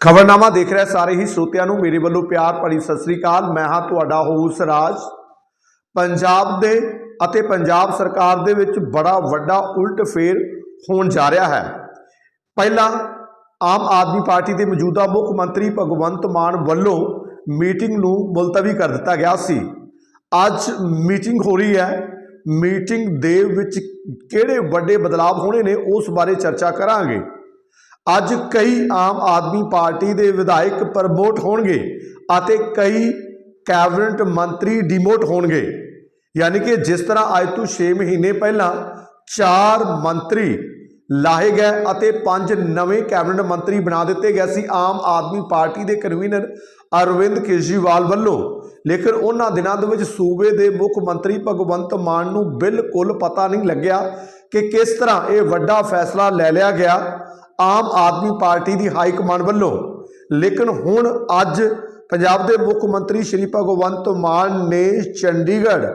ਖਬਰਨਾਮਾ ਦੇਖ ਰਿਹਾ ਸਾਰੇ ਹੀ ਸਰੋਤਿਆਂ ਨੂੰ। ਮੇਰੇ ਵੱਲੋਂ ਪਿਆਰ ਭਰੀ ਸਤਿ ਸ੍ਰੀ ਅਕਾਲ। ਮੈਂ ਹਾਂ ਤੁਹਾਡਾ ਹੋਸ ਰਾਜ। ਪੰਜਾਬ ਦੇ ਅਤੇ ਪੰਜਾਬ ਸਰਕਾਰ ਦੇ ਵਿੱਚ ਬੜਾ ਵੱਡਾ ਉਲਟ ਫੇਰ ਹੋਣ ਜਾ ਰਿਹਾ ਹੈ। ਪਹਿਲਾਂ ਆਮ ਆਦਮੀ ਪਾਰਟੀ ਦੇ ਮੌਜੂਦਾ ਮੁੱਖ ਮੰਤਰੀ ਭਗਵੰਤ ਮਾਨ ਵੱਲੋਂ ਮੀਟਿੰਗ ਨੂੰ ਮੁਲਤਵੀ ਕਰ ਦਿੱਤਾ ਗਿਆ ਸੀ। ਅੱਜ ਮੀਟਿੰਗ ਹੋ ਰਹੀ ਹੈ। ਮੀਟਿੰਗ ਦੇ ਵਿੱਚ ਕਿਹੜੇ ਵੱਡੇ ਬਦਲਾਅ ਹੋਣੇ ਨੇ ਉਸ ਬਾਰੇ ਚਰਚਾ ਕਰਾਂਗੇ। ਅੱਜ ਕਈ ਆਮ ਆਦਮੀ ਪਾਰਟੀ ਦੇ ਵਿਧਾਇਕ ਪ੍ਰਮੋਟ ਹੋਣਗੇ ਅਤੇ ਕਈ ਕੈਬਨਿਟ ਮੰਤਰੀ ਡਿਮੋਟ ਹੋਣਗੇ। ਯਾਨੀ ਕਿ ਜਿਸ ਤਰ੍ਹਾਂ ਅੱਜ ਤੋਂ 6 ਮਹੀਨੇ ਪਹਿਲਾਂ ਚਾਰ ਮੰਤਰੀ ਲਾਹੇ ਗਏ ਅਤੇ ਪੰਜ ਨਵੇਂ ਕੈਬਨਿਟ ਮੰਤਰੀ ਬਣਾ ਦਿੱਤੇ ਗਏ ਸੀ ਆਮ ਆਦਮੀ ਪਾਰਟੀ ਦੇ ਕਨਵੀਨਰ ਅਰਵਿੰਦ ਕੇਜਰੀਵਾਲ ਵੱਲੋਂ। ਲੇਕਿਨ ਉਹਨਾਂ ਦਿਨਾਂ ਦੇ ਵਿੱਚ ਸੂਬੇ ਦੇ ਮੁੱਖ ਮੰਤਰੀ ਭਗਵੰਤ ਮਾਨ ਨੂੰ ਬਿਲਕੁਲ ਪਤਾ ਨਹੀਂ ਲੱਗਿਆ ਕਿ ਕਿਸ ਤਰ੍ਹਾਂ ਇਹ ਵੱਡਾ ਫੈਸਲਾ ਲੈ ਲਿਆ ਗਿਆ। ਆਮ ਆਦਮੀ ਪਾਰਟੀ ਦੀ ਹਾਈ ਕਮਾਂਡ ਵੱਲੋਂ, ਲੇਕਿਨ ਹੁਣ ਅੱਜ ਪੰਜਾਬ ਦੇ ਮੁੱਖ ਮੰਤਰੀ ਸ਼੍ਰੀ ਭਗਵੰਤ ਮਾਨ ਨੇ ਚੰਡੀਗੜ੍ਹ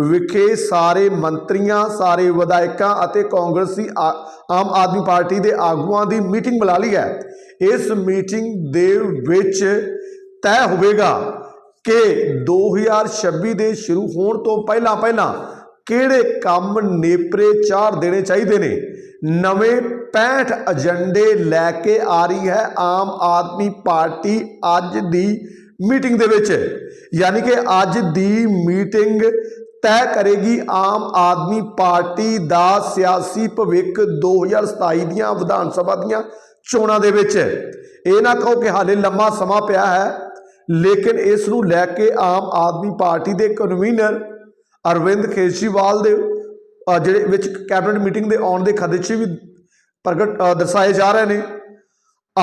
ਵਿਖੇ ਸਾਰੇ ਮੰਤਰੀਆਂ, ਸਾਰੇ ਵਿਧਾਇਕਾਂ ਅਤੇ ਕਾਂਗਰਸੀ ਆ- ਆਮ ਆਦਮੀ ਪਾਰਟੀ ਦੇ ਆਗੂਆਂ ਦੀ ਮੀਟਿੰਗ ਬੁਲਾ ਲਈ ਹੈ। ਇਸ ਮੀਟਿੰਗ ਦੇ ਵਿੱਚ ਤੈਅ ਹੋਵੇਗਾ ਕਿ 2026 ਦੇ ਸ਼ੁਰੂ ਹੋਣ ਤੋਂ ਪਹਿਲਾਂ ਪਹਿਲਾਂ ਕਿਹੜੇ ਕੰਮ ਨੇਪਰੇ ਚਾਰ ਦੇਣੇ ਚਾਹੀਦੇ ਨੇ? ਨਵੇਂ 65 ਏਜੰਡੇ ਲੈ ਕੇ ਆ ਰਹੀ ਹੈ ਆਮ ਆਦਮੀ ਪਾਰਟੀ ਅੱਜ ਦੀ ਮੀਟਿੰਗ ਦੇ ਵਿੱਚ। ਯਾਨੀ ਕਿ ਅੱਜ ਦੀ ਮੀਟਿੰਗ ਤੈਅ ਕਰੇਗੀ ਆਮ ਆਦਮੀ ਪਾਰਟੀ ਦਾ ਸਿਆਸੀ ਭਵਿੱਖ 2027 ਦੀਆਂ ਵਿਧਾਨ ਸਭਾ ਦੀਆਂ ਚੋਣਾਂ ਦੇ ਵਿੱਚ। ਇਹ ਨਾ ਕਹੋ ਕਿ ਹਾਲੇ ਲੰਮਾ ਸਮਾਂ ਪਿਆ ਹੈ, ਲੇਕਿਨ ਇਸ ਨੂੰ ਲੈ ਕੇ ਆਮ ਆਦਮੀ ਪਾਰਟੀ ਦੇ ਕਨਵੀਨਰ ਅਰਵਿੰਦ ਕੇਜਰੀਵਾਲ ਦੇ ਜਿਹੜੇ ਵਿੱਚ ਕੈਬਨਿਟ ਮੀਟਿੰਗ ਦੇ ਆਉਣ ਦੇ ਖਦਸ਼ੇ ਵੀ ਪ੍ਰਗਟ ਦਰਸਾਏ ਜਾ ਰਹੇ ਨੇ।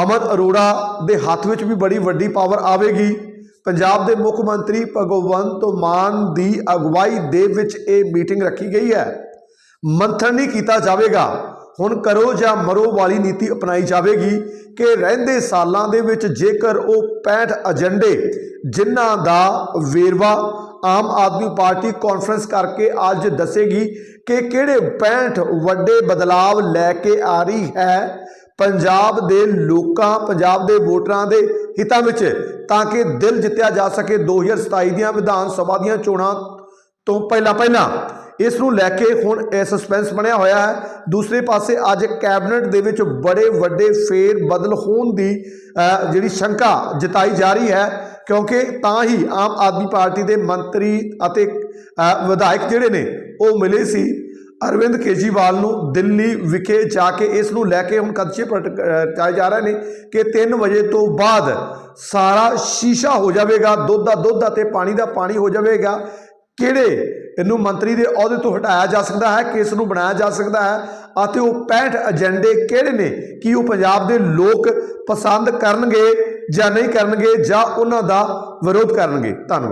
ਅਮਨ ਅਰੋੜਾ ਦੇ ਹੱਥ ਵਿੱਚ ਵੀ ਬੜੀ ਵੱਡੀ ਪਾਵਰ ਆਵੇਗੀ। ਪੰਜਾਬ ਦੇ ਮੁੱਖ ਮੰਤਰੀ ਭਗਵੰਤ ਮਾਨ ਦੀ ਅਗਵਾਈ ਦੇ ਵਿੱਚ ਇਹ ਮੀਟਿੰਗ ਰੱਖੀ ਗਈ ਹੈ। ਮੰਥਨ ਨਹੀਂ ਕੀਤਾ ਜਾਵੇਗਾ। ਹੁਣ ਕਰੋ ਜਾਂ ਮਰੋ ਵਾਲੀ ਨੀਤੀ ਅਪਣਾਈ ਜਾਵੇਗੀ ਕਿ ਰਹਿੰਦੇ ਸਾਲਾਂ ਦੇ ਵਿੱਚ ਜੇਕਰ ਉਹ 65 ਏਜੰਡੇ ਜਿਨ੍ਹਾਂ ਦਾ ਵੇਰਵਾ ਆਮ ਆਦਮੀ ਪਾਰਟੀ ਕਾਨਫਰੰਸ ਕਰਕੇ ਅੱਜ ਦੱਸੇਗੀ ਕਿ ਕਿਹੜੇ 65 ਵੱਡੇ ਬਦਲਾਵ ਲੈ ਕੇ ਆ ਰਹੀ ਹੈ ਪੰਜਾਬ ਦੇ ਲੋਕਾਂ, ਪੰਜਾਬ ਦੇ ਵੋਟਰਾਂ ਦੇ ਹਿੱਤਾਂ ਵਿੱਚ, ਤਾਂ ਕਿ ਦਿਲ ਜਿੱਤਿਆ ਜਾ ਸਕੇ। 2027 ਦੀਆਂ ਵਿਧਾਨ ਸਭਾ ਦੀਆਂ ਚੋਣਾਂ ਤੋਂ ਪਹਿਲਾਂ ਪਹਿਲਾਂ ਇਸ ਨੂੰ ਲੈ ਕੇ ਹੁਣ ਇਹ ਸਸਪੈਂਸ ਬਣਿਆ ਹੋਇਆ ਹੈ। ਦੂਸਰੇ ਪਾਸੇ ਅੱਜ ਕੈਬਨਿਟ ਦੇ ਵਿੱਚ ਬੜੇ ਵੱਡੇ ਫੇਰ ਬਦਲ ਹੋਣ ਦੀ ਜਿਹੜੀ ਸ਼ੰਕਾ ਜਤਾਈ ਜਾ ਰਹੀ ਹੈ, ਕਿਉਂਕਿ ਤਾਂ ਹੀ ਆਮ ਆਦਮੀ ਪਾਰਟੀ ਦੇ ਮੰਤਰੀ ਅਤੇ ਵਿਧਾਇਕ ਜਿਹੜੇ ਨੇ, ਉਹ ਮਿਲੇ ਸੀ। ਅਰਵਿੰਦ ਕੇਜਰੀਵਾਲ ਨੂੰ ਦਿੱਲੀ ਵਿਖੇ ਜਾ ਕੇ ਇਸ ਨੂੰ ਲੈ ਕੇ ਹੁਣ ਕਦਸ਼ੇ ਪਟਾਏ ਜਾ ਰਹੇ ਨੇ ਕਿ 3 ਵਜੇ ਤੋਂ ਬਾਅਦ ਸਾਰਾ ਸ਼ੀਸ਼ਾ ਹੋ ਜਾਵੇਗਾ, ਦੁੱਧ ਦਾ ਦੁੱਧ ਅਤੇ ਪਾਣੀ ਦਾ ਪਾਣੀ ਹੋ ਜਾਵੇਗਾ। ਕਿਹੜੇ ਇਹਨੂੰ ਮੰਤਰੀ ਦੇ ਅਹੁਦੇ ਤੋਂ ਹਟਾਇਆ ਜਾ ਸਕਦਾ ਹੈ, ਕੇਸ ਨੂੰ ਬਣਾਇਆ ਜਾ ਸਕਦਾ ਹੈ ਅਤੇ ਉਹ 65 ਏਜੰਡੇ ਕਿਹੜੇ ਨੇ? ਕਿ ਉਹ ਪੰਜਾਬ ਦੇ ਲੋਕ ਪਸੰਦ ਕਰਨਗੇ ਜਾਂ ਨਹੀਂ ਕਰਨਗੇ ਜਾਂ ਉਹਨਾਂ ਦਾ ਵਿਰੋਧ ਕਰਨਗੇ? ਧੰਨਵਾਦ।